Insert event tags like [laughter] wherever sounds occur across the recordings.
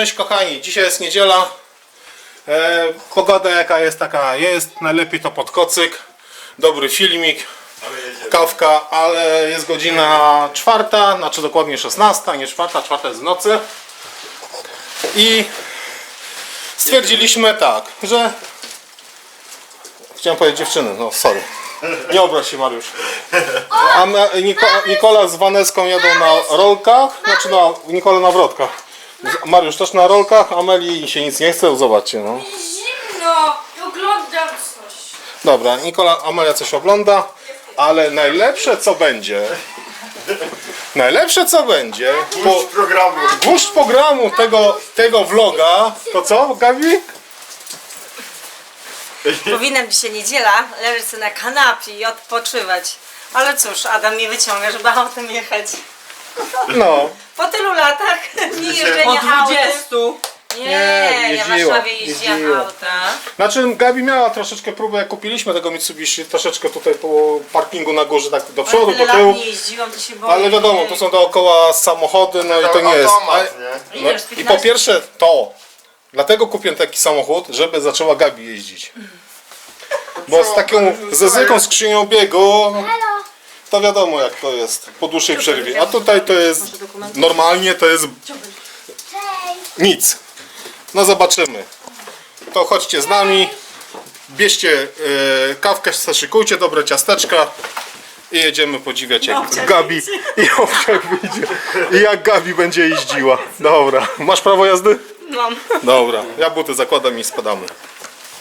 Cześć kochani, dzisiaj jest niedziela. E, pogoda jaka jest, taka jest. Najlepiej to pod kocyk. Dobry filmik, kawka, ale jest godzina czwarta, znaczy dokładnie 16, nie czwarta, czwarta jest w nocy. I stwierdziliśmy tak, że chciałem powiedzieć dziewczyny, no sorry. Nie obraź się Mariusz. A Niko, Nikola z Waneską jadą na rolkach, znaczy na, Nikola na wrotkach. Z- Mariusz też na rolkach, Ameli się nic nie chce, zobaczcie no. Zimno! Oglądam coś. Dobra, Nikola, Amelia coś ogląda, ale najlepsze co będzie, najlepsze co będzie, po programu. gwóźdź programu tego, tego vloga, to co Gabi? Powinnam dzisiaj niedziela leżeć sobie na kanapie i odpoczywać. Ale cóż, Adam mnie wyciąga, żeby autem jechać. No, Po tylu latach [laughs] nie Dzisiaj- jeżdżenia Po autem. 20. Nie, Nie, ja w jeździła, Warszawie jeździłam jeździła. autem. znaczy Gabi miała troszeczkę próbę, jak kupiliśmy tego Mitsubishi, troszeczkę tutaj po parkingu na górze, tak do przodu, do tyłu. nie jeździłam, to się boję. Ale wiadomo, to są dookoła samochody, no i to nie jest. Automat, A- nie? No, I po 15? pierwsze to, dlatego kupiłem taki samochód, żeby zaczęła Gabi jeździć. Bo z taką, ze zwykłą skrzynią biegu, to wiadomo jak to jest po dłuższej przerwie. A tutaj to jest, normalnie to jest nic. No zobaczymy. To chodźcie z nami, bierzcie e, kawkę, szykujcie dobre ciasteczka i jedziemy podziwiać jak Gabi i jak wyjdzie i jak Gabi będzie jeździła. Dobra, masz prawo jazdy? Mam. Dobra, ja buty zakładam i spadamy.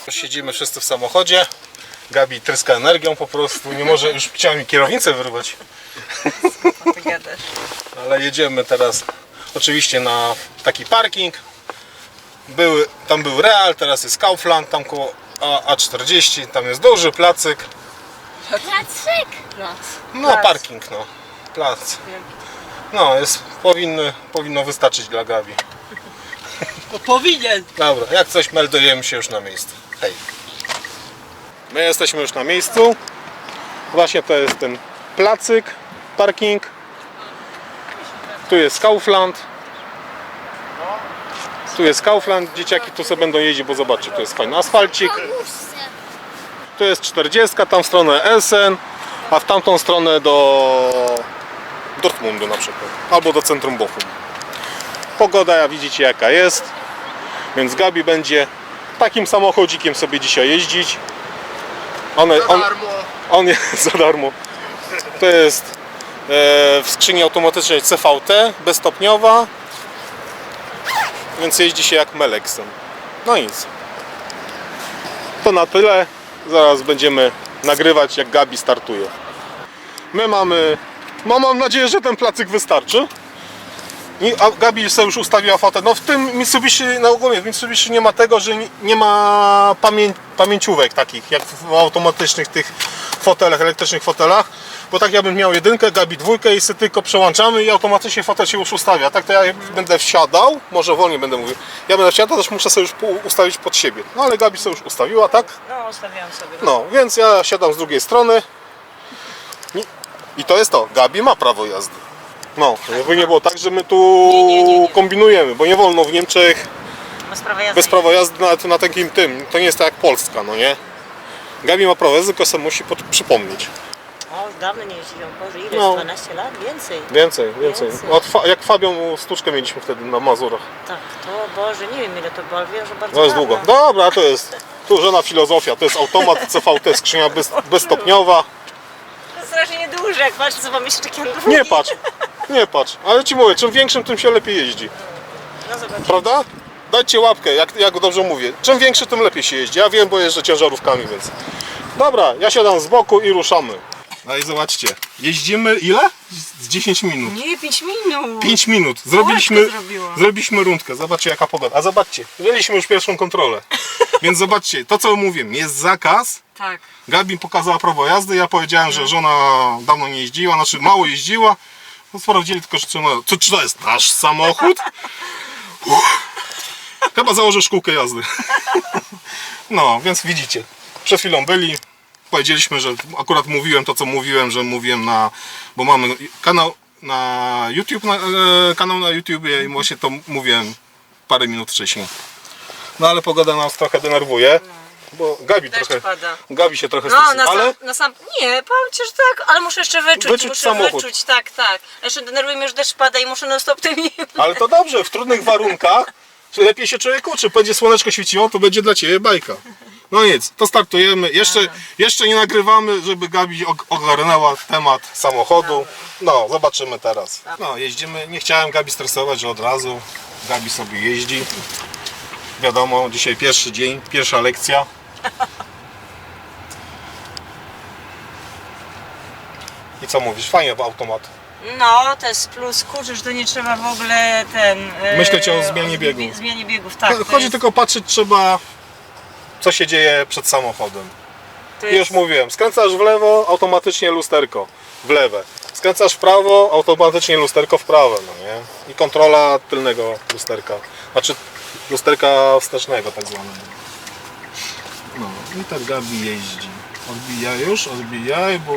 Siedzimy wszyscy w samochodzie. Gabi tryska energią po prostu, nie może, już chciała mi kierownicę wyrwać. Ty gadasz. Ale jedziemy teraz oczywiście na taki parking. Były, tam był Real, teraz jest Kaufland, tam koło A- A40, tam jest duży placyk. Placek! No Plac. parking, no. Plac. No, jest, powinny, powinno wystarczyć dla Gabi. To powinien. Dobra, jak coś meldujemy się już na miejscu. Hej. My jesteśmy już na miejscu. Właśnie to jest ten placyk, parking. Tu jest Kaufland. Tu jest Kaufland, dzieciaki tu sobie będą jeździć, bo zobaczcie, tu jest fajny asfalcik. Tu jest 40, tam w stronę Essen, a w tamtą stronę do Dortmundu na przykład, albo do centrum Bochum. Pogoda, jak widzicie jaka jest. Więc Gabi będzie takim samochodzikiem sobie dzisiaj jeździć. On, on, on jest [laughs] za darmo. To jest e, w skrzyni automatycznej CVT, bezstopniowa. Więc jeździ się jak Meleksem. No nic. To na tyle. Zaraz będziemy nagrywać jak Gabi startuje. My mamy... No mam nadzieję, że ten placyk wystarczy. A Gabi sobie już ustawiła fotę. No w tym Mitsubishi, na ogólnie w Mitsubishi nie ma tego, że nie- ma pamię pamięciówek takich, jak w automatycznych tych fotelach, elektrycznych fotelach. Bo tak ja bym miał jedynkę, Gabi dwójkę i sobie tylko przełączamy i automatycznie fotel się już ustawia. Tak to ja będę wsiadał, może wolniej będę mówił. Ja będę wsiadał, też muszę sobie już ustawić pod siebie. No ale Gabi sobie już ustawiła, tak? No, ustawiałam sobie. No, więc ja siadam z drugiej strony. I to jest to. Gabi ma prawo jazdy. No, żeby nie było tak, że my tu Nie, nie, nie, nie. kombinujemy, bo nie wolno w Niemczech Bez prawa jazdy. bez prawa jazdy nawet na takim tym. To nie jest tak jak Polska, no nie? Gabi ma prawo jazdy, tylko sobie musi pod, przypomnieć. O, dawno nie jeździłam. Boże, ile? No. 12 lat? Więcej. Więcej, więcej. Więcej. Od fa- jak Fabią stłuczkę mieliśmy wtedy na Mazurach. Tak, to Boże, nie wiem ile to było, ale wiem, że bardzo To jest dawno. długo. Dobra, to jest tu żona filozofia. To jest automat CVT, skrzynia bez, [laughs] bezstopniowa. To strasznie duże, jak patrzę, co mam jeszcze takie Nie patrz, nie patrz. Ale ci mówię, czym większym, tym się lepiej jeździ. No zobacz. Prawda? Dajcie łapkę, jak, jak dobrze mówię. Czym większy, tym lepiej się jeździ. Ja wiem, bo jeżdżę ciężarówkami, więc... Dobra, ja siadam z boku i ruszamy. No i zobaczcie, jeździmy ile? Z 10 minut. Nie, 5 minut. 5 minut. Zrobiliśmy, zrobiła. zrobiliśmy rundkę. Zobaczcie jaka pogoda. A zobaczcie, mieliśmy już pierwszą kontrolę. [laughs] Więc zobaczcie, to co mówiłem, jest zakaz. Tak. Gabi pokazała prawo jazdy, ja powiedziałem, że żona dawno nie jeździła, znaczy mało jeździła. No sprawdzili tylko, czy, ona, co, czy to jest nasz samochód. Uff. Chyba założę szkółkę jazdy. No, więc widzicie, przed chwilą byli, powiedzieliśmy, że akurat mówiłem to, co mówiłem, że mówiłem na, bo mamy kanał na YouTube, na, e, kanał na YouTube i właśnie to mówiłem parę minut wcześniej. No ale pogoda nas trochę denerwuje, bo Gabi Deszcz trochę, pada. Gabi się trochę No, stresuje, na, ale sam, na sam. Nie, powiem ci, że tak, ale muszę jeszcze wyczuć. Wyczuć muszę samochód. wyczuć, tak, tak. A jeszcze denerwuje mnie, że deszcz pada i muszę non stop tymi. [laughs] Ale to dobrze, w trudnych warunkach lepiej się człowiek uczy. Będzie słoneczko świeciło, to będzie dla Ciebie bajka. No nic, to startujemy. Jeszcze, jeszcze nie nagrywamy, żeby Gabi og- ogarnęła temat samochodu. No, zobaczymy teraz. No, jeździmy. Nie chciałem Gabi stresować, że od razu Gabi sobie jeździ. Wiadomo, dzisiaj pierwszy dzień, pierwsza lekcja. I co mówisz? Fajnie w automat. No, to jest plus, kurczę, że to nie trzeba w ogóle ten... e, Myśleć o zmianie biegów. Zmianie biegów, tak. to Chodzi jest, tylko patrzeć trzeba, co się dzieje przed samochodem. to I już jest, mówiłem, skręcasz w lewo, automatycznie lusterko w lewe. Skręcasz w prawo, automatycznie lusterko w prawe, no nie? I kontrola tylnego lusterka. Znaczy lusterka wstecznego tak zwanego. No i tak Gabi jeździ. Odbijaj już, odbijaj, bo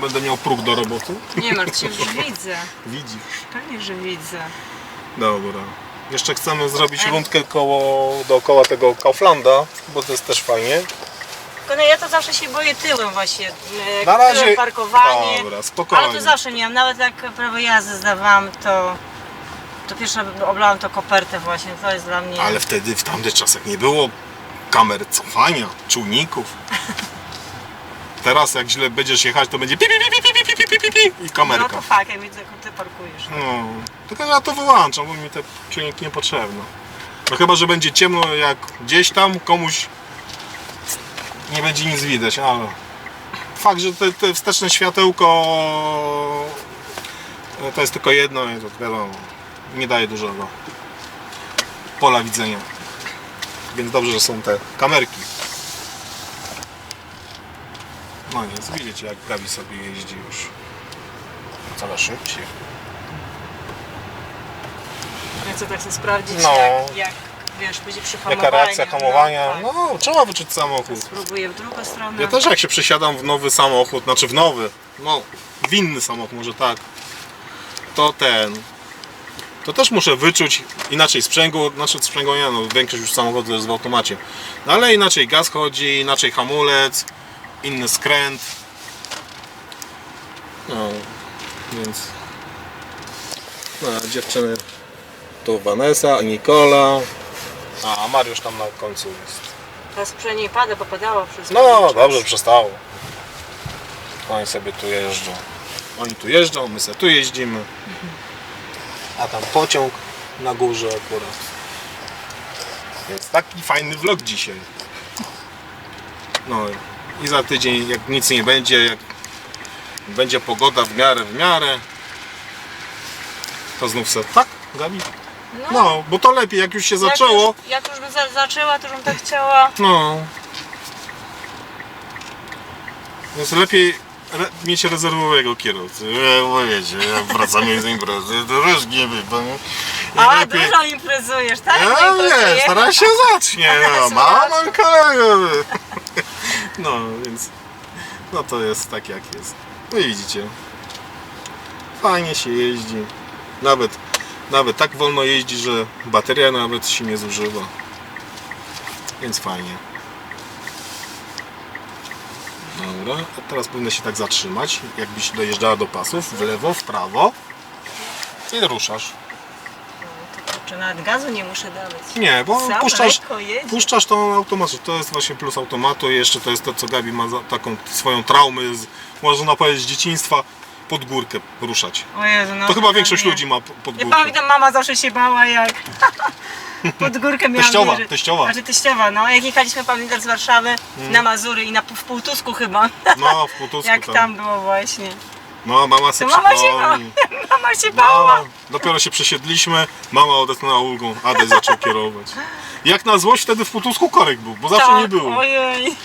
będę miał próg do roboty. Nie martw się, już widzę. [laughs] Widzisz. Pewnie, że widzę. Dobra. Jeszcze chcemy zrobić Em. rundkę koło, dookoła tego Kauflanda, bo to jest też fajnie. Tylko no ja to zawsze się boję tyłem właśnie. e, Na razie- tyłem parkowanie. Dobra, spokojnie. Ale to zawsze miałam, nawet jak prawo jazdy zdawałam, to... To pierwsze oblałam to kopertę właśnie, to jest dla mnie... Ale wtedy w tamtych czasach nie było kamer cofania, czujników. Teraz jak źle będziesz jechać, to będzie pi, pi, pi, pi, pi, pi, pi, pi, pi, i No kamerka. to fakt, jak widzę, jak ty parkujesz. No, tylko ja to wyłączam, bo mi te czujniki niepotrzebne. No chyba, że będzie ciemno jak gdzieś tam, komuś nie będzie nic widać, ale fakt, że te, te wsteczne światełko no, to jest tylko jedno i to wiadomo, nie daje dużego pola widzenia. Więc dobrze, że są te kamerki. No więc widzicie jak Gabi sobie jeździ już coraz szybciej. Ja chcę tak sobie sprawdzić, No. jak, jak wiesz, będzie przy hamowaniu. Jaka reakcja hamowania? No, tak. No, trzeba wyczuć samochód. Spróbuję w drugą stronę. Ja też jak się przesiadam w nowy samochód, znaczy w nowy, no w inny samochód może tak, to ten, to też muszę wyczuć inaczej sprzęgło, znaczy sprzęgło nie, no większość już samochodów jest w automacie, no ale inaczej gaz chodzi, inaczej hamulec, inny skręt, no więc, no dziewczyny, tu Vanessa, Nikola, a Mariusz tam na końcu jest. Teraz przynajmniej pada, bo padało przez No, dobrze, przestało. Oni sobie tu jeżdżą. Oni tu jeżdżą, my sobie tu jeździmy. A tam pociąg na górze akurat. Więc taki fajny vlog dzisiaj. No i za tydzień, jak nic nie będzie, jak będzie pogoda w miarę, w miarę, to znów se, tak, Gabi? No, bo to lepiej, jak już się zaczęło, Jak już, jak już bym za, zaczęła, to żebym tak chciała. No. Więc lepiej re, mieć rezerwowego kierowcę. E, Bo wiecie, jak wracamy z imprezy, to różnie bywa, nie? I A, lepiej... dużo imprezujesz, tak? Ja Zaimprezujesz? wiesz, teraz się zacznie, no, [laughs] mam kolegę. [laughs] No, więc, no to jest tak jak jest. No i widzicie, fajnie się jeździ, nawet, nawet tak wolno jeździ, że bateria nawet się nie zużywa, więc fajnie. Dobra, a teraz powinno się tak zatrzymać, jakbyś dojeżdżała do pasów, w lewo, w prawo i ruszasz. Czy nawet gazu nie muszę dawać. Nie, bo puszczasz, puszczasz to automatycznie. To jest właśnie plus automatu. I jeszcze to jest to, co Gabi ma za, taką swoją traumę, z, można powiedzieć, z dzieciństwa, pod górkę ruszać. Jezu, no To chyba większość nie. ludzi ma pod Ja górkę. pamiętam, mama zawsze się bała jak [laughs] pod górkę miałam. Teściowa, wjeżdżać. teściowa. Znaczy teściowa, no. Jak jechaliśmy, pamiętam, z Warszawy Mm. na Mazury i na, w Półtusku chyba. No, w Półtusku jak tam. było właśnie. No, mama To sobie mama się przypomni. [laughs] Mama się bała. Mama, dopiero się przesiedliśmy, mama odetchnęła ulgą, Adaś zaczął kierować. Jak na złość wtedy w Półtusku korek był, bo zawsze tak, nie było. Ojej.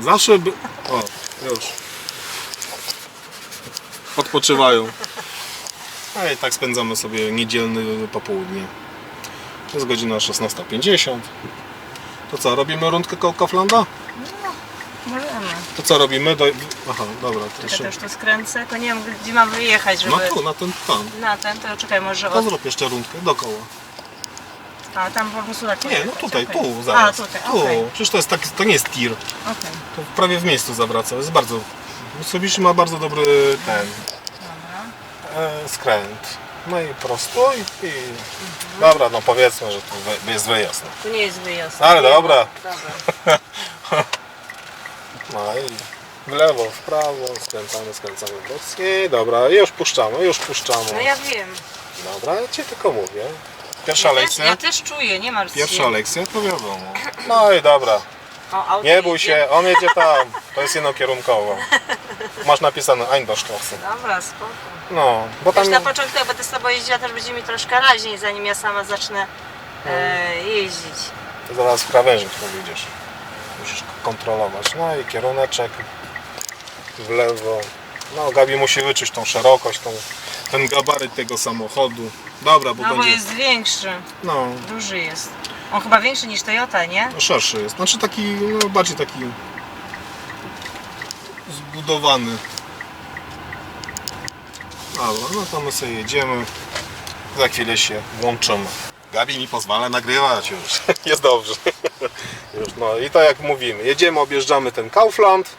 Zawsze by... O, już. Odpoczywają. A i tak spędzamy sobie niedzielny popołudnie. To jest godzina 16.50. To co, robimy rundkę koło Kauflanda? Możemy. To co robimy? Do... Aha, dobra. To też tu skręcę, tylko nie wiem, gdzie mam wyjechać, żeby... No tu, na ten tam. Na ten, to czekaj, może To od... zrób jeszcze rundkę dookoła. A tam po prostu tak Nie, no tutaj, okej. tu, zaraz. A, tutaj, tu. okej. Przecież to jest taki, to nie jest tir. okej. To prawie w miejscu zawraca. Jest bardzo. Mitsubishi ma bardzo dobry ten Dobra. e, skręt. No i prosto i. Dobra, no powiedzmy, że tu wy- jest wyjazd. no. Tu nie jest wyjazd. Ale Nie dobra. Dobra. [laughs] No i w lewo, w prawo, skręcamy, skręcamy w bok. I dobra, już puszczamy, już puszczamy. No ja wiem. Dobra, ja ci tylko mówię. Pierwsza Ja też, lekcja. ja też czuję, nie się. Pierwsza lekcja to wiadomo. No i dobra, O, auto nie bój jedzie. się, on jedzie tam. To jest jednokierunkowo. Masz napisane Einbahnstraße. Dobra, spoko. No, bo tam... Wiesz, na początku jak będę z tobą jeździła, też będzie mi troszkę raźniej, zanim ja sama zacznę e, jeździć. Zaraz w krawędzi tu wyjdziesz. Musisz kontrolować. No i kieruneczek w lewo. No Gabi musi wyczuć tą szerokość, tą, ten gabaryt tego samochodu. Dobra, bo No bo będzie... jest większy, No, duży jest. On chyba większy niż Toyota, nie? no, szerszy jest. Znaczy taki, no bardziej taki zbudowany. Dobra, no to my sobie jedziemy. Za chwilę się włączymy. Gabi mi pozwala nagrywać już. [laughs] Jest dobrze. [laughs] Już, no i tak jak mówimy, jedziemy, objeżdżamy ten Kaufland.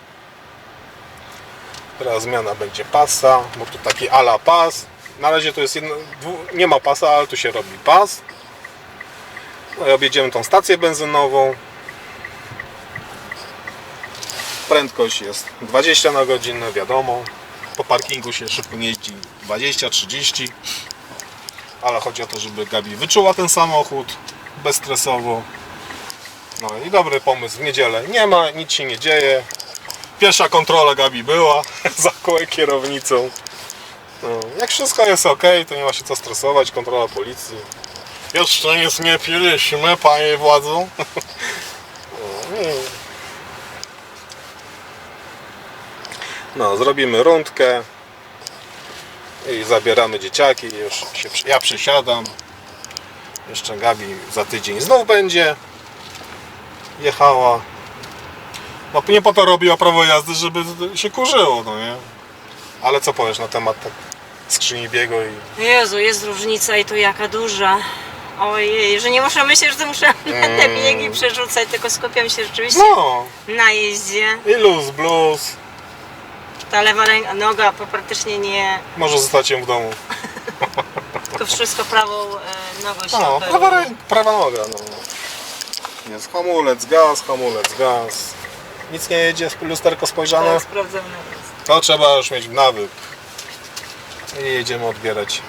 Teraz zmiana będzie pasa, bo tu taki ala pas. Na razie to jest jedno, dwu, nie ma pasa, ale tu się robi pas. No objedziemy tą stację benzynową. Prędkość jest 20 na godzinę, wiadomo. Po parkingu się szybko jeździ 20-30. Ale chodzi o to, żeby Gabi wyczuła ten samochód bezstresowo. No i dobry pomysł w niedzielę. Nie ma, nic się nie dzieje. Pierwsza kontrola Gabi była [laughs] za kołem kierownicą. No, jak wszystko jest ok, to nie ma się co stresować. Kontrola policji. Jeszcze nic nie piliśmy, panie władzo. No, zrobimy rundkę i zabieramy dzieciaki. Już się, ja przysiadam. Jeszcze Gabi za tydzień znów będzie jechała. No nie po to robiła prawo jazdy, żeby się kurzyło, no nie? Ale co powiesz na temat tak skrzyni biegu i... Jezu, jest różnica i to jaka duża. Ojej, że nie muszę myśleć, że muszę na [laughs] te biegi przerzucać, tylko skupiam się rzeczywiście No, na jeździe. i luz, blues. Ta lewa ręka, noga praktycznie nie, Może zostać ją w domu. [laughs] tylko wszystko prawą e, nogą się No, prawa, prawa noga, no. Jest hamulec, gaz, hamulec, gaz. Nic nie jedzie, lusterko spojrzane. Tak, sprawdzone jest. To trzeba już mieć w nawyk. I jedziemy odbierać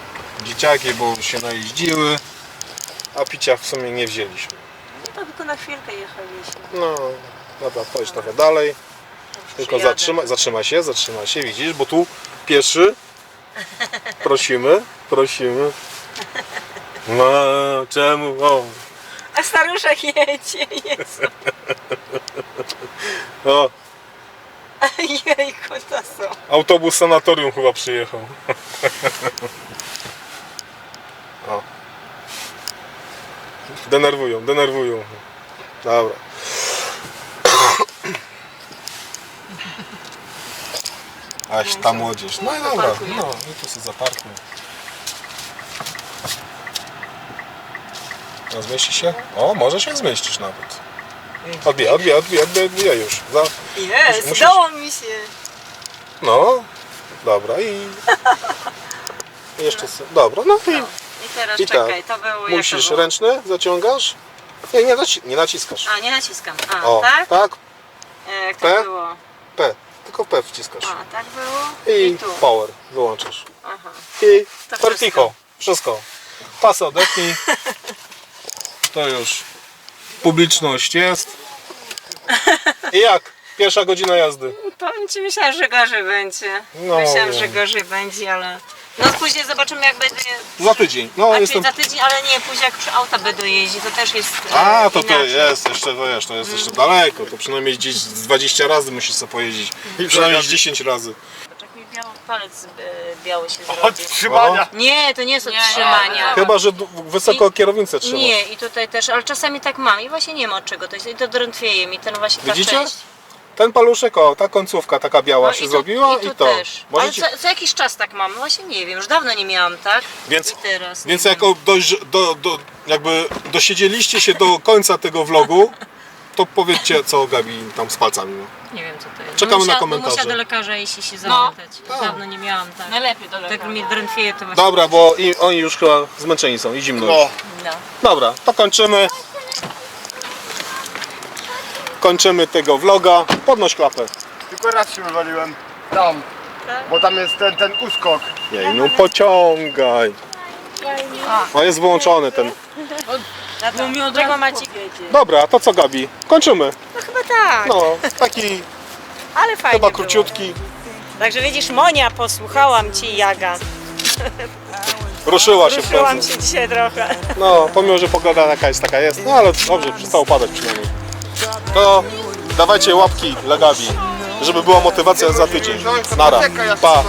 dzieciaki, bo już się najeździły. A picia w sumie nie wzięliśmy. No to tylko na chwilkę jechaliśmy. No, dobra, pojedź trochę dalej. Tylko Przyjadę. zatrzymaj, zatrzymaj się, zatrzymaj się, widzisz, bo tu pieszy. [laughs] Prosimy, prosimy. No, czemu? O, A staruszek jedzie, Jezu. o, Jejku, to są. autobus sanatorium chyba przyjechał. [laughs] Denerwują, denerwują. Dobra. Aś ta młodzież. No i dobra, no i tu sobie zaparkuj. No, zmieści się? O, może się zmieścisz nawet. Odbija, odbija, odbija, odbija, odbija już. Za... Jest, Musisz- udało mi się. No, dobra i... jeszcze sobie... Dobra, no I teraz I tak. czekaj, to było musisz jak to ręczny, zaciągasz. Nie, nie, naci nie naciskasz. A, nie naciskam. A, O, tak? tak, E, Jak P? to było? P. Tylko P wciskasz. A, tak było? I I power wyłączasz. Aha. I To vertigo. Wszystko. Pas odetnij. To już publiczność jest. I jak? Pierwsza godzina jazdy. Powiem Ci, myślałam, że gorzej będzie. No, myślałam, że gorzej będzie, ale... No później zobaczymy jak będzie... Za tydzień. No, A jestem... czyli za tydzień, ale nie, później jak przy auta będą jeździć, to też jest e, A, to to inaczej. jest, jeszcze to wiesz, to jest jeszcze daleko. To przynajmniej gdzieś z 20 razy musisz sobie pojeździć. Przynajmniej z 10 razy. Tak mi biały palec e, biały się zrobił. trzymania. Nie, to nie są trzymania. Chyba, że d- wysoko kierownicę trzymasz. Nie, i tutaj też, ale czasami tak mam i właśnie nie ma od czego to jest i to drętwieje mi ten właśnie ta Widzicie? część. Ten paluszek, o, ta końcówka taka biała No się i tu, zrobiła i i, tu to. też. Możecie, Ale co, co jakiś czas tak mam? No Właśnie nie wiem, już dawno nie miałam, tak? Więc- I teraz. więc nie jak o- dość, do, do, jakby dosiedzieliście się do końca tego vlogu, to powiedzcie co Gabi tam z palcami. No. wiem, nie wiem co to jest. Czekamy Bym na bym komentarze. Musiała do lekarza iść i się zapytać. Dawno nie miałam, tak. Najlepiej do Tak mi drętwieje to właśnie. Dobra, bo i, oni już chyba zmęczeni są i zimno już. No, No. Dobra, to kończymy. Kończymy tego vloga. Podnoś klapę. tylko raz się wywaliłem. Tam. Bo tam jest ten, ten uskok. Nie, no pociągaj. O, jest wyłączony ten. Czego macie? Dobra, to co Gabi? Kończymy. No chyba tak. No, taki Ale fajnie chyba było. króciutki. Także widzisz, Monia, posłuchałam Ci Jaga. Ruszyła się w Ruszyłam końcu. się dzisiaj trochę. No, pomimo, że pogoda taka jest, taka jest. No ale dobrze, przestało padać przynajmniej. To dawajcie łapki dla Gabi, żeby była motywacja za tydzień. Nara. Pa.